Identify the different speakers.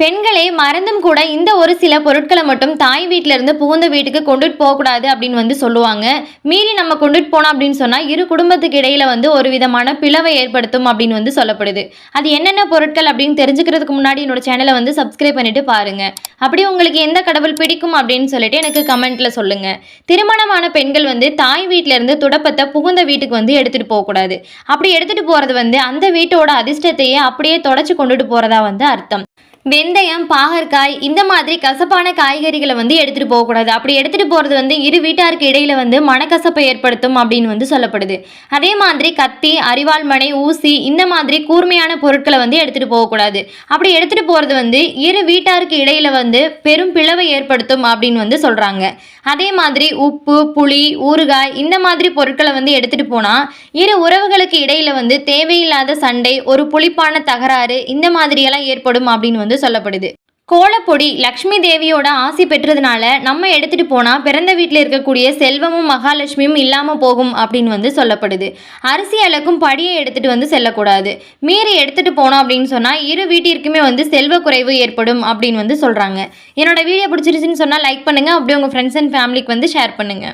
Speaker 1: பெண்களே மறந்தும் கூட இந்த ஒரு சில பொருட்களை மட்டும் தாய் வீட்டில இருந்து புகுந்த வீட்டுக்கு கொண்டுட்டு போகக்கூடாது அப்படின்னு வந்து சொல்லுவாங்க. மீறி நம்ம கொண்டுட்டு போனோம் அப்படின்னு சொன்னால் இரு குடும்பத்துக்கு இடையில வந்து ஒரு விதமான பிளவை ஏற்படுத்தும் அப்படின்னு வந்து சொல்லப்படுது. அது என்னென்ன பொருட்கள் அப்படின்னு தெரிஞ்சுக்கிறதுக்கு முன்னாடி என்னோட சேனலை வந்து சப்ஸ்கிரைப் பண்ணிட்டு பாருங்க. அப்படி உங்களுக்கு எந்த கடவுள் பிடிக்கும் அப்படின்னு சொல்லிட்டு எனக்கு கமெண்ட்ல சொல்லுங்க. திருமணமான பெண்கள் வந்து தாய் வீட்டில இருந்து துடப்பத்தை புகுந்த வீட்டுக்கு வந்து எடுத்துட்டு போகக்கூடாது. அப்படி எடுத்துட்டு போறது வந்து அந்த வீட்டோட அதிர்ஷ்டத்தையே அப்படியே தொடச்சி கொண்டுட்டு போறதா வந்து அர்த்தம். வெந்தயம் பாகற்காய் இந்த மாதிரி கசப்பான காய்கறிகளை வந்து எடுத்துகிட்டு போகக்கூடாது. அப்படி எடுத்துகிட்டு போகிறது வந்து இரு வீட்டாருக்கு இடையில வந்து மனக்கசப்பை ஏற்படுத்தும் அப்படின்னு வந்து சொல்லப்படுது. அதே மாதிரி கத்தி அரிவாள் மனை ஊசி இந்த மாதிரி கூர்மையான பொருட்களை வந்து எடுத்துகிட்டு போகக்கூடாது. அப்படி எடுத்துகிட்டு போகிறது வந்து இரு வீட்டாருக்கு இடையில வந்து பெரும் பிளவை ஏற்படுத்தும் அப்படின்னு வந்து சொல்கிறாங்க அதே மாதிரி உப்பு புளி ஊறுகாய் இந்த மாதிரி பொருட்களை வந்து எடுத்துகிட்டு போனால் இரு உறவுகளுக்கு இடையில வந்து தேவையில்லாத சண்டை ஒரு புளிப்பான தகராறு இந்த மாதிரியெல்லாம் ஏற்படும் அப்படின்னு வந்து சொல்லப்படுது கோலப்பொடி லக்ஷ்மி தேவியோட ஆசி பெற்றதுனால நம்ம எடுத்துட்டு போனா பிறந்த வீட்டில் இருக்கக்கூடிய செல்வமும் மகாலட்சுமியும் இல்லாமல் போகும் அப்படின்னு வந்து சொல்லப்படுது. அரிசி அளக்கும் படியை எடுத்துட்டு வந்து செல்லக்கூடாது. மீறி எடுத்துட்டு போனோம் அப்படின்னு சொன்னா இரு வீட்டிற்குமே வந்து செல்வ குறைவு ஏற்படும் அப்படின்னு வந்து சொல்றாங்க. என்னோட வீடியோ பிடிச்சிருச்சுன்னு சொன்னா லைக் பண்ணுங்க. அப்படியே உங்க ஃப்ரெண்ட்ஸ் அண்ட் ஃபேமிலிக்கு வந்து ஷேர் பண்ணுங்க.